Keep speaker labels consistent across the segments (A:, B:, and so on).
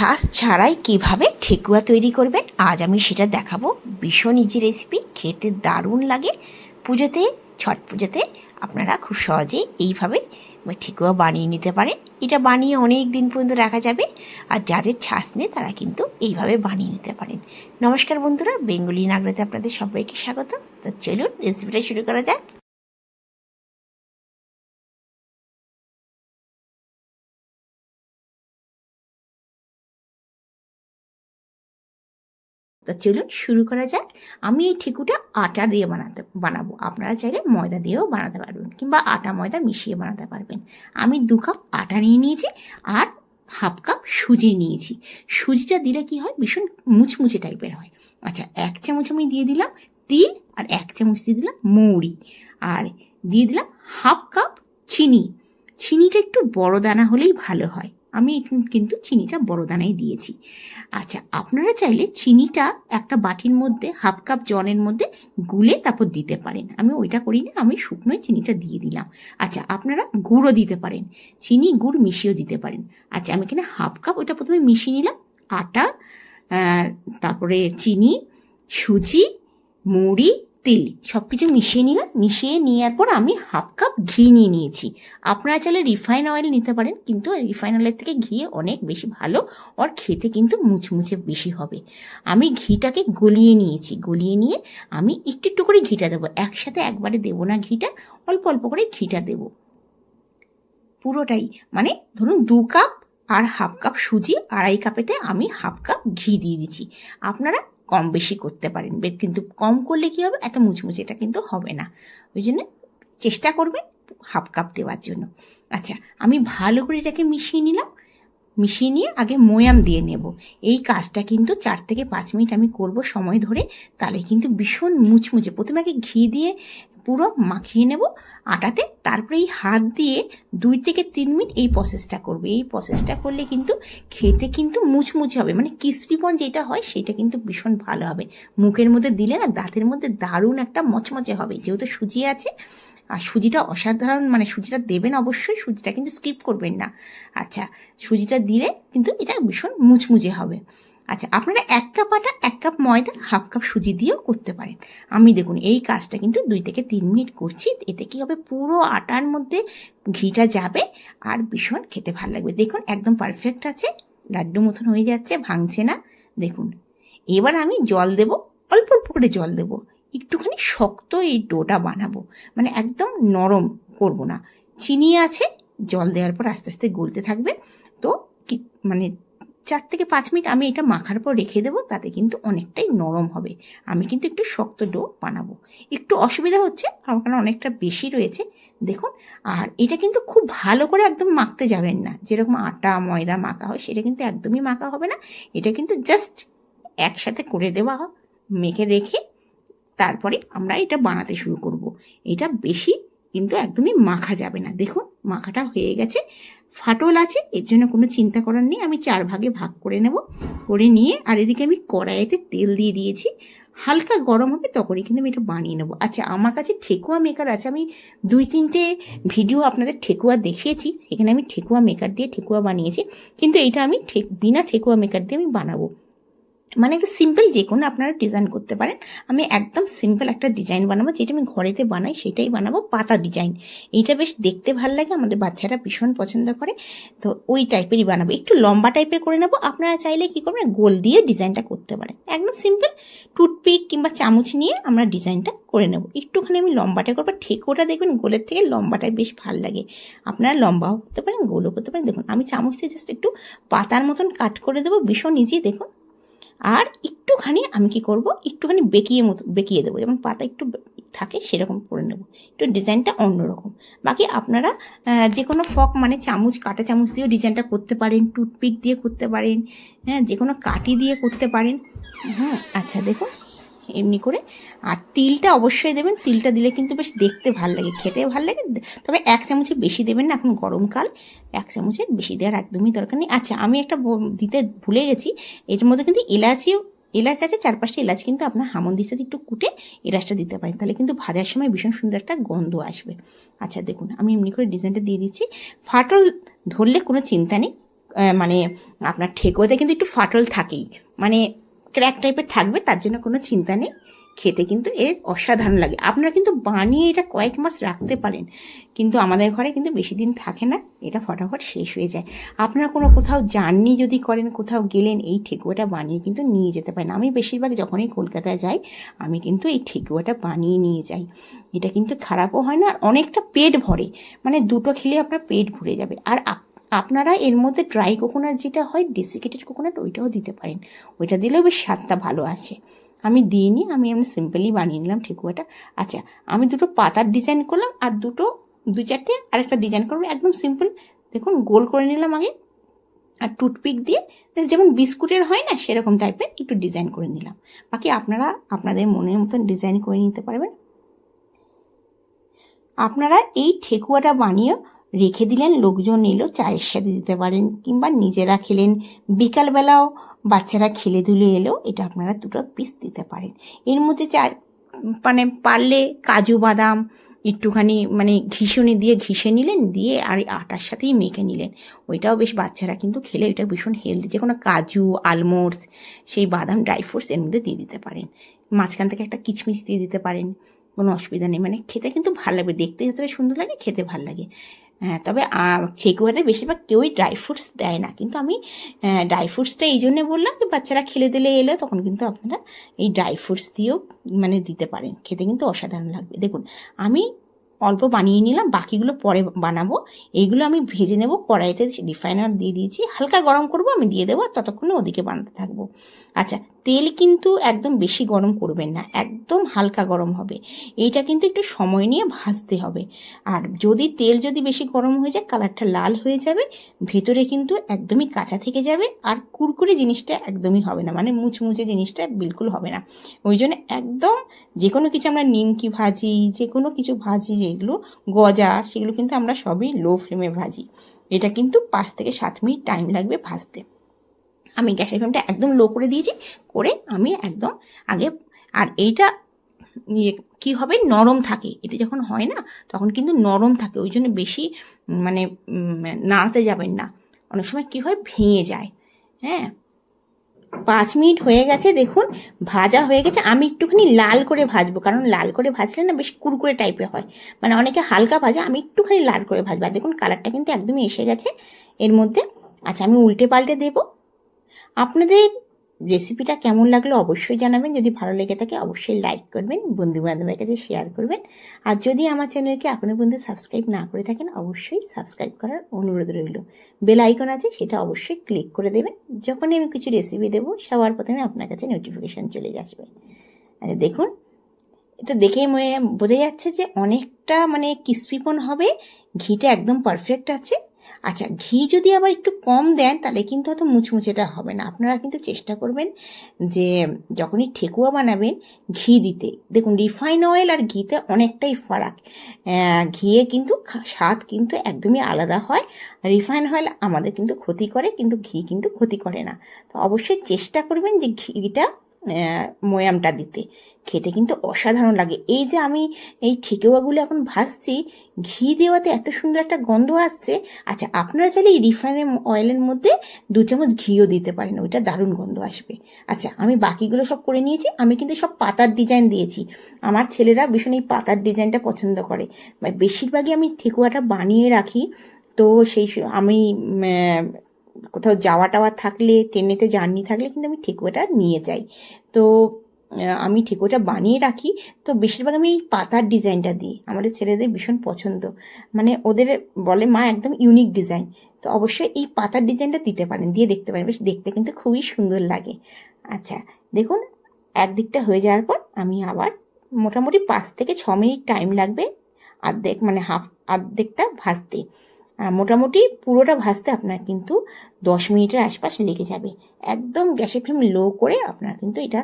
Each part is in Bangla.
A: ছাঁচ ছাড়াই কীভাবে ঠেকুয়া তৈরি করবেন, আজ আমি সেটা দেখাবো। ভীষণ ইজি রেসিপি খেতে দারুণ লাগে। পুজোতে, ছট পুজোতে আপনারা খুব সহজেই এইভাবে ঠেকুয়া বানিয়ে নিতে পারেন। এটা বানিয়ে অনেক দিন পর্যন্ত রাখা যাবে আর যাদের ছাঁচ নেই, তারা কিন্তু এইভাবে বানিয়ে নিতে পারেন। নমস্কার বন্ধুরা, বেঙ্গলি নাগরাতে আপনাদের সবাইকে স্বাগত। তো চলুন রেসিপিটা শুরু করা যাক। তো চলুন শুরু করা যাক। আমি এই ঠেকুটা আটা দিয়ে বানাতে, বানাবো। আপনারা চাইলে ময়দা দিয়েও বানাতে পারবেন কিংবা আটা ময়দা মিশিয়ে বানাতে পারবেন। আমি দু কাপ আটা নিয়ে নিয়েছি আর হাফ কাপ সুজি নিয়েছি। সুজিটা দিলে কি হয়? ভীষণ মুচমুচে টাইপের হয়। আচ্ছা এক চামচ আমি দিয়ে দিলাম তিল আর এক চামচ দিয়ে দিলাম মৌরি। আর দিয়ে দিলাম হাফ কাপ চিনি। চিনিটা একটু বড় দানা হলেই ভালো হয়। আমি কিন্তু চিনিটা বড় দানাই দিয়েছি। আচ্ছা আপনারা চাইলে চিনিটা একটা বাটির মধ্যে, হাফ কাপ জলের মধ্যে গুলে তারপর দিতে পারেন। আমি ওইটা করি না আমি শুকনোই চিনিটা দিয়ে দিলাম। আচ্ছা আপনারা গুঁড়ও দিতে পারেন, চিনি গুড় মিশিয়েও দিতে পারেন। আচ্ছা আমি এখানে হাফ কাপ ওইটা প্রথমে মিশিয়ে নিলাম। আটা তারপরে চিনি, সুজি, মুড়ি তেল সব কিছু মিশিয়ে নিলাম, মিশিয়ে নেওয়ার পর আমি হাফ কাপ ঘি নিয়ে নিয়েছি। আপনারা চাইলে রিফাইন অয়েল নিতে পারেন, কিন্তু রিফাইন অয়েলের থেকে ঘি অনেক বেশি ভালো আর খেতে কিন্তু মুচমুচে বেশি হবে। আমি ঘিটাকে গলিয়ে নিয়েছি, গলিয়ে নিয়ে আমি একটু একটু করে ঘিটা দেবো। একসাথে একবারে দেবো না ঘিটা, অল্প অল্প করে ঘিটা দেবো। পুরোটাই মানে ধরুন দু কাপ আর হাফ কাপ সুজি, আড়াই কাপেতে আমি হাফ কাপ ঘি দিয়ে দিচ্ছি। আপনারা কম বেশি করতে পারেন। কিন্তু কম করলে কী হবে? এত মুচমুচেটা কিন্তু হবে না। ওই জন্য চেষ্টা করবেন হাফ কাপ দেওয়ার জন্য। আচ্ছা আমি ভালো করে এটাকে মিশিয়ে নিলাম। মিশিয়ে নিয়ে আগে ময়াম দিয়ে নেব। এই কাজটা কিন্তু চার থেকে পাঁচ মিনিট আমি করব সময় ধরে। তাহলে কিন্তু ভীষণ মুচমুচে। প্রথমে আগে ঘি দিয়ে পুরো মাখিয়ে নেব। আটাতে তারপরে এই হাত দিয়ে দুই থেকে তিন মিনিট এই প্রসেসটা করবে। এই প্রসেসটা করলে কিন্তু খেতে কিন্তু মুচমুচে হবে। মানে কিসপিপন যেটা হয় সেটা কিন্তু ভীষণ ভালো হবে। মুখের মধ্যে দিলে না দাঁতের মধ্যে দারুণ একটা মচমচে হবে। যেহেতু সুজি আছে, আর সুজিটা অসাধারণ মানে সুজিটা দেবেন অবশ্যই, সুজিটা কিন্তু স্কিপ করবেন না। আচ্ছা সুজিটা দিলে কিন্তু এটা ভীষণ মুচমুচে হবে। আচ্ছা আপনারা এক কাপ আটা, এক কাপ ময়দা, হাফ কাপ সুজি দিয়েও করতে পারেন। আমি দেখুন, এই কাজটা কিন্তু দুই থেকে তিন মিনিট করছি। এতে কি হবে? পুরো আটার মধ্যে ঘিটা যাবে আর ভীষণ খেতে ভালো লাগবে। দেখুন, একদম পারফেক্ট আছে। লাড্ডু মতন হয়ে যাচ্ছে, ভাঙছে না। দেখুন, এবার আমি জল দেব, অল্প অল্প করে জল দেবো। একটুখানি শক্ত এই ডোটা বানাবো। মানে একদম নরম করব না। চিনি আছে, জল দেওয়ার পর আস্তে আস্তে গলতে থাকবে। তো মানে চার থেকে পাঁচ মিনিট আমি এটা মাখার পর রেখে দেবো, তাতে কিন্তু অনেকটাই নরম হবে। আমি কিন্তু একটু শক্ত ডো বানাবো। একটু অসুবিধা হচ্ছে, আমার কারণ অনেকটা বেশি রয়েছে। দেখুন, আর এটা কিন্তু খুব ভালো করে একদম মাখতে যাবেন না। যেরকম আটা, ময়দা মাখা হয়, সেটা কিন্তু একদমই মাখা হবে না। এটা কিন্তু জাস্ট একসাথে করে দেওয়া মেখে রেখে তারপরে আমরা এটা বানাতে শুরু করব। এটা বেশি কিন্তু একদমই মাখা যাবে না। দেখুন, মাখাটা হয়ে গেছে। ফাটল আছে, এর জন্য কোনো চিন্তা করার নেই। আমি চার ভাগে ভাগ করে নেব। করে নিয়ে, আর এদিকে আমি কড়াইতে তেল দিয়ে দিয়েছি। হালকা গরম হবে তখনই কিন্তু আমি এটা বানিয়ে নেব। আচ্ছা আমার কাছে ঠেকুয়া মেকার আছে। আমি দুই তিনটে ভিডিও আপনাদের ঠেকুয়া দেখিয়েছি। সেখানে আমি ঠেকুয়া মেকার দিয়ে ঠেকুয়া বানিয়েছি। কিন্তু এটা আমি ঠেক বিনা ঠেকুয়া মেকার দিয়ে আমি বানাবো। মানে একটা সিম্পল যে কোনো আপনারা ডিজাইন করতে পারেন। আমি একদম সিম্পল একটা ডিজাইন বানাবো, যেটা আমি ঘরেতে বানাই, সেটাই বানাবো, পাতা ডিজাইন এইটা বেশ দেখতে ভালো লাগে, আমাদের বাচ্চারা ভীষণ পছন্দ করে। তো ওই টাইপেরই বানাবো। একটু লম্বা টাইপের করে নেব, আপনারা চাইলে কী করবেন, গোল দিয়ে ডিজাইনটা করতে পারেন। একদম সিম্পল টুথপিক কিংবা চামচ নিয়ে আমরা ডিজাইনটা করে নেব। একটুখানি আমি লম্বাটা করব ঠেকোটা দেখবেন গোলের থেকে লম্বাটাই বেশ ভালো লাগে। আপনারা লম্বাও করতে পারেন, গোলও করতে পারেন। দেখুন, আমি চামচ দিয়ে জাস্ট একটু পাতার মতন কাট করে দেবো, ভীষণ ইজি দেখুন। আর একটুখানি আমি কি করব? একটুখানি বেঁকিয়ে মতো, বেঁকিয়ে দেবো। যেমন পাতা একটু থাকে সেরকম করে নেব। একটু ডিজাইনটা অন্যরকম। বাকি আপনারা যে কোনো ফক মানে চামচ, কাটা চামচ দিয়েও ডিজাইনটা করতে পারেন, টুথপিক দিয়ে করতে পারেন হ্যাঁ যে কোনো কাটি দিয়ে করতে পারেন। হ্যাঁ আচ্ছা দেখুন। এমনি করে। আর তিলটা অবশ্যই দেবেন। তিলটা দিলে কিন্তু বেশ দেখতে ভালো লাগে খেতে ভালো লাগে। তবে এক চামচে বেশি দেবেন না এখন গরমকাল এক চামচের বেশি দেওয়ার একদমই দরকার নেই। আচ্ছা আমি একটা দিতে ভুলে গেছি। এর মধ্যে কিন্তু এলাচিও, এলাচ আছে চার পাঁচটা এলাচ কিন্তু আপনার হামন্দির সাথে একটু কুটে এলাচটা দিতে পারেন, তাহলে কিন্তু ভাজার সময় ভীষণ সুন্দর একটা গন্ধ আসবে। আচ্ছা দেখুন, আমি এমনি করে ডিজাইনটা দিয়ে দিচ্ছি। ফাটল ধরলে কোনো চিন্তা নেই। মানে আপনার ঠেকোতে কিন্তু একটু ফাটল থাকেই। মানে ক্র্যাক টাইপের থাকবে, তার জন্য কোনো চিন্তা নেই। খেতে কিন্তু এর অসাধারণ লাগে। আপনারা কিন্তু বানিয়ে এটা কয়েক মাস রাখতে পারেন, কিন্তু আমাদের ঘরে কিন্তু বেশি দিন থাকে না, এটা ফটাফট শেষ হয়ে যায়। আপনারা কোনো কোথাও জার্নি যদি করেন, কোথাও গেলেন, এই ঠেকুয়াটা বানিয়ে কিন্তু নিয়ে যেতে পারেন। আমি বেশিরভাগ যখনই কলকাতায় যাই, আমি কিন্তু এই ঠেকুয়াটা বানিয়ে নিয়ে যাই। এটা কিন্তু খারাপও হয় না, আর অনেকটা পেট ভরে। মানে দুটো খেলে আপনার পেট ভরে যাবে। আর আপনারা এর মধ্যে ড্রাই কোকোনাট যেটা হয় ডেসিকেটেড কোকোনাট ওইটাও দিতে পারেন। ওইটা দিলেও বেশ স্বাদটা ভালো আছে। আমি দিইনি, আমি এমনি সিম্পলি বানিয়ে নিলাম ঠেকুয়াটা আচ্ছা আমি দুটো পাতার ডিজাইন করলাম আর দুটো দু চারটে আরেকটা ডিজাইন করব, একদম সিম্পল দেখুন, গোল করে নিলাম আগে। আর টুথপিক দিয়ে যেমন বিস্কুটের হয় না, সেরকম টাইপের একটু ডিজাইন করে নিলাম। বাকি আপনারা আপনাদের মনের মতন ডিজাইন করে নিতে পারবেন। আপনারা এই ঠেকুয়াটা বানিয়ে রেখে দিলেন, লোকজন এলো চায়ের সাথে দিতে পারেন কিংবা নিজেরা খেলেন। বিকালবেলাও বাচ্চারা খেলে ধুলে এলো, এটা আপনারা দুটো পিস দিতে পারেন। এর মধ্যে চা মানে পারলে কাজু বাদাম, একটুখানি মানে ঘিসুনি দিয়ে ঘিসে নিলেন, দিয়ে আর আটার সাথেই মেখে নিলেন। ওইটাও বেশ বাচ্চারা কিন্তু খেলে, ওইটা ভীষণ হেলদি যে কোনো কাজু আলমন্ডস সেই বাদাম ড্রাই ফ্রুটস এর মধ্যে দিয়ে দিতে পারেন। মাঝখান থেকে একটা কিচমিচ দিয়ে দিতে পারেন, কোনো অসুবিধা নেই। মানে খেতে কিন্তু ভালো লাগবে দেখতে যতটা সুন্দর লাগে, খেতে ভালো লাগে। হ্যাঁ তবে ঠেকুয়াতে বেশিরভাগ কেউই ড্রাই ফ্রুটস দেয় না। কিন্তু আমি ড্রাই ফ্রুটসটা এই জন্যে বললাম যে, বাচ্চারা খেলে দিলে এলে, তখন কিন্তু আপনারা এই ড্রাই ফ্রুটস দিয়েও মানে দিতে পারেন। খেতে কিন্তু অসাধারণ লাগবে। দেখুন, আমি অল্প বানিয়ে নিলাম, বাকিগুলো পরে বানাবো। এইগুলো আমি ভেজে নেব, কড়াইতে রিফাইনার দিয়ে দিয়েছি। হালকা গরম করব, আমি দিয়ে দেবো, আর ততক্ষণে ওদিকে বানাতে থাকব। আচ্ছা তেল কিন্তু একদম বেশি গরম করবেন না, একদম হালকা গরম হবে। এইটা কিন্তু একটু সময় নিয়ে ভাজতে হবে। আর যদি তেল যদি বেশি গরম হয়ে যায়, কালারটা লাল হয়ে যাবে, ভেতরে কিন্তু একদমই কাঁচা থেকে যাবে আর কুরকুরে জিনিসটা একদমই হবে না মানে মুচমুচে জিনিসটা বিলকুল হবে না। ওই জন্য একদম যে কোনো কিছু আমরা নিমকি ভাজি, যে কোনো কিছু ভাজি, যেগুলো গজা, সেগুলো কিন্তু আমরা সবই লো ফ্লেমে ভাজি। এটা কিন্তু পাঁচ থেকে সাত মিনিট টাইম লাগবে ভাজতে। আমি গ্যাসের ফ্লেমটা একদম লো করে দিয়েছি, করে আমি একদম আগে, আর এইটা ইয়ে কী হবে? নরম থাকে। এটা যখন হয় না, তখন কিন্তু নরম থাকে। ওই জন্য বেশি মানে নাড়াতে যাবেন না। অনেক সময় কী হয়? ভেঙে যায়। হ্যাঁ? পাঁচ মিনিট হয়ে গেছে, দেখুন, ভাজা হয়ে গেছে। আমি একটুখানি লাল করে ভাজবো, কারণ লাল করে ভাজলে না বেশ কুরকুরে টাইপের হয়। মানে অনেকে হালকা ভাজা, আমি একটুখানি লাল করে ভাজবো। আর দেখুন কালারটা কিন্তু একদমই এসে গেছে। এর মধ্যে আচ্ছা আমি উল্টে পাল্টে দেবো। আপনাদের রেসিপিটা কেমন লাগল অবশ্যই জানাবেন। যদি ভালো লেগে থাকে, অবশ্যই লাইক করবেন বন্ধু বান্ধবের কাছে শেয়ার করবেন। আর যদি আমার চ্যানেলকে আপনার বন্ধু সাবস্ক্রাইব না করে থাকেন, অবশ্যই সাবস্ক্রাইব করার অনুরোধ রইল। বেল আইকন আছে, সেটা অবশ্যই ক্লিক করে দেবেন। যখনই আমি কিছু রেসিপি দেবো, সবার প্রথমে আপনার কাছে নোটিফিকেশান চলে আসবে। আচ্ছা দেখুন, এটা দেখে বোঝা যাচ্ছে যে অনেকটা মানে ক্রিস্পিপন হবে, ঘিটা একদম পারফেক্ট আছে। আচ্ছা ঘি যদি আবার একটু কম দেন, তাহলে কিন্তু অত মুচমুচেটা হবে না। আপনারা কিন্তু চেষ্টা করবেন যে, যখনই ঠেকুয়া বানাবেন, ঘি দিতে। দেখুন, রিফাইন অয়েল আর ঘিতে অনেকটাই ফারাক। ঘিয়ে কিন্তু স্বাদ কিন্তু একদমই আলাদা হয়। রিফাইন অয়েল আমাদের কিন্তু ক্ষতি করে, কিন্তু ঘি কিন্তু ক্ষতি করে না। তো অবশ্যই চেষ্টা করবেন যে ঘিটা ময়ামটা দিতে। খেতে কিন্তু অসাধারণ লাগে। এই যে আমি এই ঠেকুয়াগুলো এখন ভাজছি, ঘি দেওয়াতে এত সুন্দর একটা গন্ধ আসছে। আচ্ছা আপনারা চাইলে এই রিফাইন অয়েলের মধ্যে দু চামচ ঘিও দিতে পারেন, ওইটা দারুণ গন্ধ আসবে। আচ্ছা আমি বাকিগুলো সব করে নিয়েছি, আমি কিন্তু সব পাতার ডিজাইন দিয়েছি। আমার ছেলেরা ভীষণ এই পাতার ডিজাইনটা পছন্দ করে। বেশিরভাগই আমি ঠেকুয়াটা বানিয়ে রাখি, তো সেই আমি কোথাও যাওয়া টাওয়া থাকলে, ট্রেনেতে জার্নি থাকলে কিন্তু আমি ঠেকুয়াটা নিয়ে যাই। তো আমি ঠেকুয়াটা বানিয়ে রাখি। তো বেশিরভাগ আমি এই পাতার ডিজাইনটা দিই। আমাদের ছেলেদের ভীষণ পছন্দ। মানে ওদের বলে, মা, একদম ইউনিক ডিজাইন। তো অবশ্যই এই পাতার ডিজাইনটা দিতে পারেন, দিয়ে দেখতে পারেন। বেশ, দেখতে কিন্তু খুবই সুন্দর লাগে। আচ্ছা দেখুন, একদিকটা হয়ে যাওয়ার পর আমি আবার মোটামুটি পাঁচ থেকে ছ মিনিট টাইম লাগবে অর্ধেক মানে হাফ অর্ধেকটা ভাজতে। মোটামুটি পুরোটা ভাজতে আপনার কিন্তু দশ মিনিটের আশপাশ লেগে যাবে। একদম গ্যাসের ফ্লেম লো করে আপনারা কিন্তু এটা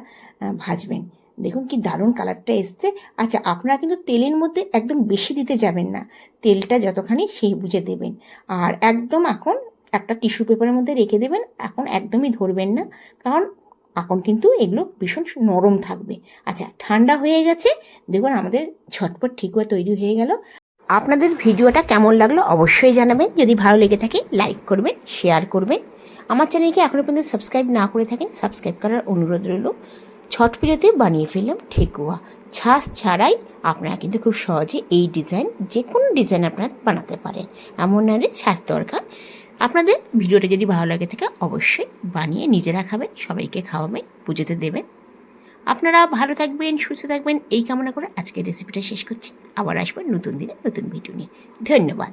A: ভাজবেন। দেখুন কি দারুণ কালারটা এসছে। আচ্ছা আপনারা কিন্তু তেলের মধ্যে একদম বেশি দিতে যাবেন না। তেলটা যতখানি সেই বুঝে দেবেন। আর একদম এখন একটা টিস্যু পেপারের মধ্যে রেখে দেবেন। এখন একদমই ধরবেন না। কারণ এখন কিন্তু এগুলো ভীষণ নরম থাকবে। আচ্ছা ঠান্ডা হয়ে গেছে। দেখুন আমাদের ঝটপট ঠিকুয়া তৈরি হয়ে গেল। আপনাদের ভিডিওটা কেমন লাগল অবশ্যই জানাবেন। যদি ভালো লেগে থাকে লাইক করবেন শেয়ার করবেন। আমার চ্যানেলকে এখনও পর্যন্ত সাবস্ক্রাইব না করে থাকেন সাবস্ক্রাইব করার অনুরোধ রইল। ছট পুজোতে বানিয়ে ফেললাম ঠেকুয়া। ছাঁচ ছাড়াই আপনারা কিন্তু খুব সহজে এই ডিজাইন যে কোনো ডিজাইন আপনারা বানাতে পারেন। এমন নারে ছাঁচ দরকার। আপনাদের ভিডিওটা যদি ভালো লাগে থাকে, অবশ্যই বানিয়ে নিজেরা খাবেন সবাইকে খাওয়াবেন, পুজোতে দেবেন। আপনারা ভালো থাকবেন, সুস্থ থাকবেন। এই কামনা করে আজকের রেসিপিটা শেষ করছি। আবার আসবেন নতুন দিনে নতুন ভিডিও নিয়ে। ধন্যবাদ।